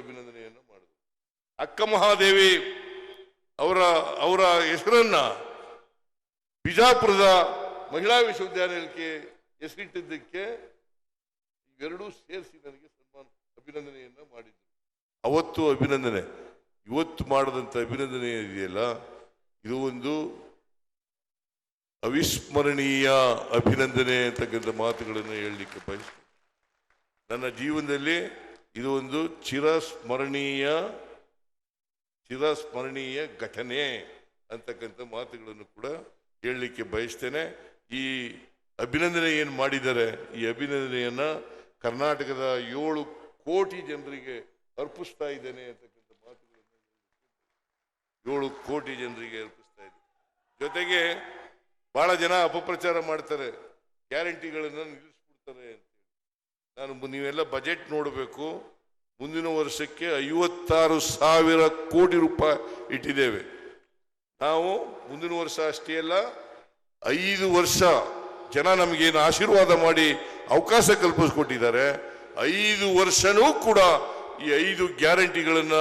ಅಭಿನಂದನೆಯನ್ನು ಮಾಡಿದರು ಅಕ್ಕ ಮಹಾದೇವಿ ಅವರ ಅವರ ಹೆಸರನ್ನ ಬಿಜಾಪುರದ ಮಹಿಳಾ ವಿಶ್ವವಿದ್ಯಾಲಯಕ್ಕೆ ಹೆಸರಿಟ್ಟಿದ್ದಕ್ಕೆ ಇವೆರಡೂ ಸೇರಿಸಿ ನನಗೆ ಸನ್ಮಾನ, ಅಭಿನಂದನೆಯನ್ನು ಮಾಡಿದ್ರು. ಅವತ್ತು ಅಭಿನಂದನೆ. ಇವತ್ತು ಮಾಡದಂತ ಅಭಿನಂದನೆ ಇದೆಯಲ್ಲ, ಇದು ಒಂದು ಅವಿಸ್ಮರಣೀಯ ಅಭಿನಂದನೆ ಅಂತಕ್ಕಂಥ ಮಾತುಗಳನ್ನು ಹೇಳಲಿಕ್ಕೆ ಬಯಸ್ತೇನೆ. ನನ್ನ ಜೀವನದಲ್ಲಿ ಇದು ಒಂದು ಚಿರಸ್ಮರಣೀಯ ಚಿರಸ್ಮರಣೀಯ ಘಟನೆ ಅಂತಕ್ಕಂಥ ಮಾತುಗಳನ್ನು ಕೂಡ ಹೇಳಲಿಕ್ಕೆ ಬಯಸ್ತೇನೆ. ಈ ಅಭಿನಂದನೆ ಏನು ಮಾಡಿದ್ದಾರೆ? ಈ ಅಭಿನಂದನೆಯನ್ನು ಕರ್ನಾಟಕದ ಏಳು ಕೋಟಿ ಜನರಿಗೆ ಅರ್ಪಿಸ್ತಾ ಇದ್ದೇನೆ ಅಂತಕ್ಕಂಥ ಮಾತುಗಳನ್ನು ಏಳು ಕೋಟಿ ಜನರಿಗೆ ಅರ್ಪಿಸ್ತಾ ಇದ್ದೇನೆ. ಜೊತೆಗೆ ಭಾಳ ಜನ ಅಪಪ್ರಚಾರ ಮಾಡ್ತಾರೆ, ಗ್ಯಾರಂಟಿಗಳನ್ನು ನಿಲ್ಲಿಸ್ಬಿಡ್ತಾರೆ ಅಂತೇಳಿ ನಾನು ನೀವೆಲ್ಲ ಬಜೆಟ್ ನೋಡಬೇಕು. ಮುಂದಿನ ವರ್ಷಕ್ಕೆ ಐವತ್ತಾರು ಸಾವಿರ ಕೋಟಿ ರೂಪಾಯಿ ಇಟ್ಟಿದ್ದೇವೆ. ನಾವು ಮುಂದಿನ ವರ್ಷ ಅಷ್ಟೇ ಅಲ್ಲ, ಐದು ವರ್ಷ ಜನ ನಮಗೇನು ಆಶೀರ್ವಾದ ಮಾಡಿ ಅವಕಾಶ ಕಲ್ಪಿಸ್ಕೊಟ್ಟಿದ್ದಾರೆ. ಐದು ವರ್ಷನೂ ಕೂಡ ಈ ಐದು ಗ್ಯಾರಂಟಿಗಳನ್ನ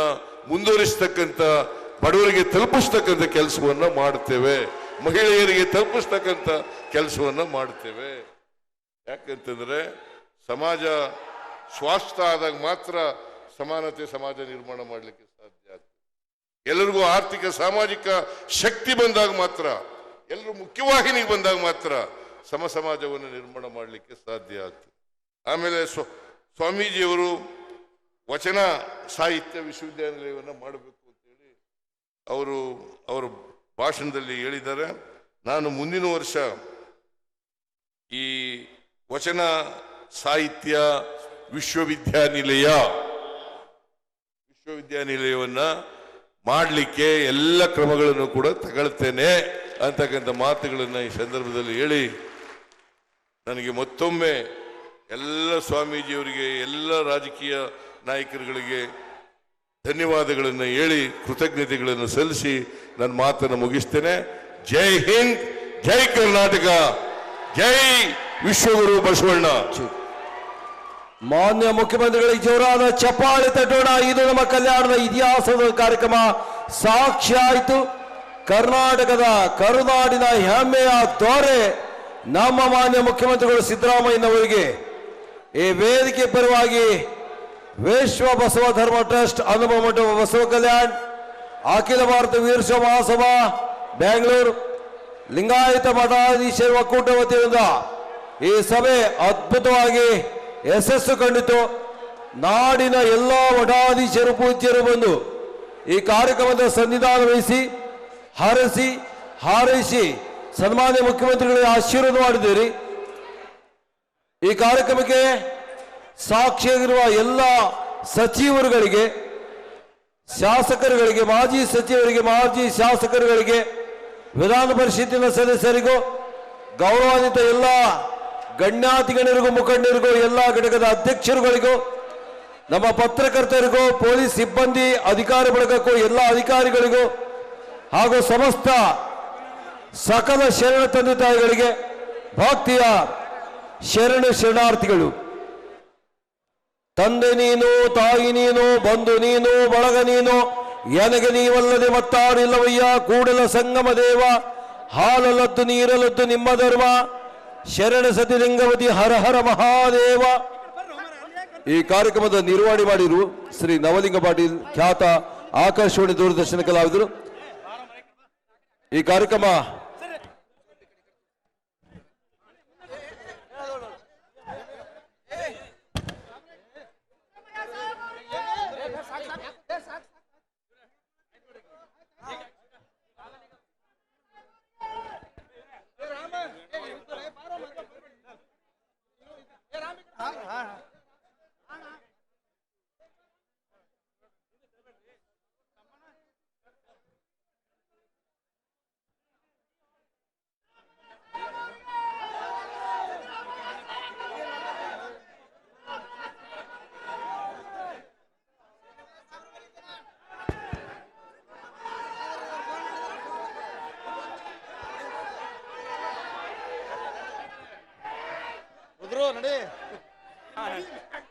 ಮುಂದುವರಿಸ್ತಕ್ಕಂಥ, ಬಡವರಿಗೆ ತಲುಪಿಸ್ತಕ್ಕಂಥ ಕೆಲಸವನ್ನ ಮಾಡ್ತೇವೆ. ಮಹಿಳೆಯರಿಗೆ ತಲುಪಿಸ್ತಕ್ಕಂಥ ಕೆಲಸವನ್ನ ಮಾಡ್ತೇವೆ. ಯಾಕಂತಂದ್ರೆ ಸಮಾಜ ಸ್ವಾಸ್ಥ ಆದಾಗ ಮಾತ್ರ ಸಮಾನತೆ ಸಮಾಜ ನಿರ್ಮಾಣ ಮಾಡಲಿಕ್ಕೆ ಸಾಧ್ಯ ಆಗ್ತದೆ. ಎಲ್ಲರಿಗೂ ಆರ್ಥಿಕ, ಸಾಮಾಜಿಕ ಶಕ್ತಿ ಬಂದಾಗ ಮಾತ್ರ, ಎಲ್ಲರೂ ಮುಖ್ಯವಾಹಿನಿಗೆ ಬಂದಾಗ ಮಾತ್ರ ಸಮ ಸಮಾಜವನ್ನು ನಿರ್ಮಾಣ ಮಾಡಲಿಕ್ಕೆ ಸಾಧ್ಯ ಆಗ್ತದೆ. ಆಮೇಲೆ ಸ್ವ, ಸ್ವಾಮೀಜಿಯವರು ವಚನ ಸಾಹಿತ್ಯ ವಿಶ್ವವಿದ್ಯಾನಿಲಯವನ್ನು ಮಾಡಬೇಕು ಅಂತೇಳಿ ಅವರು, ಅವರ ಭಾಷಣದಲ್ಲಿ ಹೇಳಿದ್ದಾರೆ. ನಾನು ಮುಂದಿನ ವರ್ಷ ಈ ವಚನ ಸಾಹಿತ್ಯ ವಿಶ್ವವಿದ್ಯಾನಿಲಯ. ವಿಶ್ವವಿದ್ಯಾನಿಲಯವನ್ನ ಮಾಡಲಿಕ್ಕೆ ಎಲ್ಲ ಕ್ರಮಗಳನ್ನು ಕೂಡ ತಗೊಳ್ತೇನೆ ಅಂತಕ್ಕಂಥ ಮಾತುಗಳನ್ನು ಈ ಸಂದರ್ಭದಲ್ಲಿ ಹೇಳಿ ನನಗೆ ಮತ್ತೊಮ್ಮೆ ಎಲ್ಲ ಸ್ವಾಮೀಜಿಯವರಿಗೆ, ಎಲ್ಲ ರಾಜಕೀಯ ನಾಯಕರುಗಳಿಗೆ ಧನ್ಯವಾದಗಳನ್ನು ಹೇಳಿ ಕೃತಜ್ಞತೆಗಳನ್ನು ಸಲ್ಲಿಸಿ ನನ್ನ ಮಾತನ್ನು ಮುಗಿಸ್ತೇನೆ. ಜೈ ಹಿಂದ್, ಜೈ ಕರ್ನಾಟಕ, ಜೈ ವಿಶ್ವಗುರು ಬಸವಣ್ಣ. ಮಾನ್ಯ ಮುಖ್ಯಮಂತ್ರಿಗಳಿಗೆ ಜೋರಾದ ಚಪ್ಪಾಳೆ ತಟ್ಟೋಣ. ಇದು ನಮ್ಮ ಕಲ್ಯಾಣದ ಇತಿಹಾಸದ ಕಾರ್ಯಕ್ರಮ. ಸಾಕ್ಷಿ ಆಯಿತು. ಕರ್ನಾಟಕದ ಕರುನಾಡಿನ ಹೆಮ್ಮೆಯ ತೋರೆ ನಮ್ಮ ಮಾನ್ಯ ಮುಖ್ಯಮಂತ್ರಿಗಳು ಸಿದ್ದರಾಮಯ್ಯನವರಿಗೆ ಈ ವೇದಿಕೆ ಪರವಾಗಿ ವಿಶ್ವ ಬಸವ ಧರ್ಮ ಟ್ರಸ್ಟ್ ಅನುಭವ ಮಠ ಬಸವ ಕಲ್ಯಾಣ್, ಅಖಿಲ ಭಾರತ ವೀರಶೈವ ಮಹಾಸಭಾ, ಬೆಂಗಳೂರು, ಲಿಂಗಾಯತ ಮಠಾಧೀಶರ ಒಕ್ಕೂಟ ವತಿಯಿಂದ ಈ ಸಭೆ ಅದ್ಭುತವಾಗಿ ಯಶಸ್ಸು ಕಂಡಿತು. ನಾಡಿನ ಎಲ್ಲ ಮಠಾಧೀಶರು ಪೂಜ್ಯರು ಬಂದು ಈ ಕಾರ್ಯಕ್ರಮದ ಸನ್ನಿಧಾನ ವಹಿಸಿ, ಹರಸಿ, ಹಾರೈಸಿ ಸನ್ಮಾನ್ಯ ಮುಖ್ಯಮಂತ್ರಿಗಳಿಗೆ ಆಶೀರ್ವಾದ ಮಾಡಿದ್ದೀರಿ. ಈ ಕಾರ್ಯಕ್ರಮಕ್ಕೆ ಸಾಕ್ಷಿಯಾಗಿರುವ ಎಲ್ಲ ಸಚಿವರುಗಳಿಗೆ, ಶಾಸಕರುಗಳಿಗೆ, ಮಾಜಿ ಸಚಿವರಿಗೆ, ಮಾಜಿ ಶಾಸಕರುಗಳಿಗೆ, ವಿಧಾನ ಪರಿಷತ್ತಿನ ಸದಸ್ಯರಿಗೂ ಗೌರವಾನ್ವಿತ ಎಲ್ಲ ಗಣ್ಯಾತಿಗಣ್ಯರಿಗೂ ಮುಖಂಡರಿಗೂ, ಎಲ್ಲ ಘಟಕದ ಅಧ್ಯಕ್ಷರುಗಳಿಗೂ, ನಮ್ಮ ಪತ್ರಕರ್ತರಿಗೂ, ಪೊಲೀಸ್ ಸಿಬ್ಬಂದಿ, ಅಧಿಕಾರ ಬಳಗಕ್ಕೂ, ಎಲ್ಲ ಅಧಿಕಾರಿಗಳಿಗೂ ಹಾಗೂ ಸಮಸ್ತ ಸಕಲ ಶರಣ ತಂದೆ ತಾಯಿಗಳಿಗೆ ಭಕ್ತಿಯ ಶರಣ ಶರಣಾರ್ಥಿಗಳು. ತಂದೆ ನೀನು, ತಾಯಿ ನೀನು, ಬಂಧು ನೀನು, ಬಳಗ ನೀನು, ಎನಗೆ ನೀವಲ್ಲದೆ ಮತ್ತಾರಿಲ್ಲವಯ್ಯ, ಕೂಡಲ ಸಂಗಮ ದೇವ ಹಾಲಲದ್ದು ನೀರಲದ್ದು ನಿಮ್ಮ ಧರ್ಮ. ಶರಣ ಸತಿಲಿಂಗವತಿ ಹರ ಹರ ಮಹಾದೇವ. ಈ ಕಾರ್ಯಕ್ರಮದ ನಿರ್ವಹಣೆ ಮಾಡಿರು ಶ್ರೀ ನವಲಿಂಗ ಪಾಟೀಲ್ ಖ್ಯಾತ ಆಕಾಶವಾಣಿ ದೂರದರ್ಶನ ಕಲಾವಿದರು. ಈ ಕಾರ್ಯಕ್ರಮ Bro, nanti. Aynen.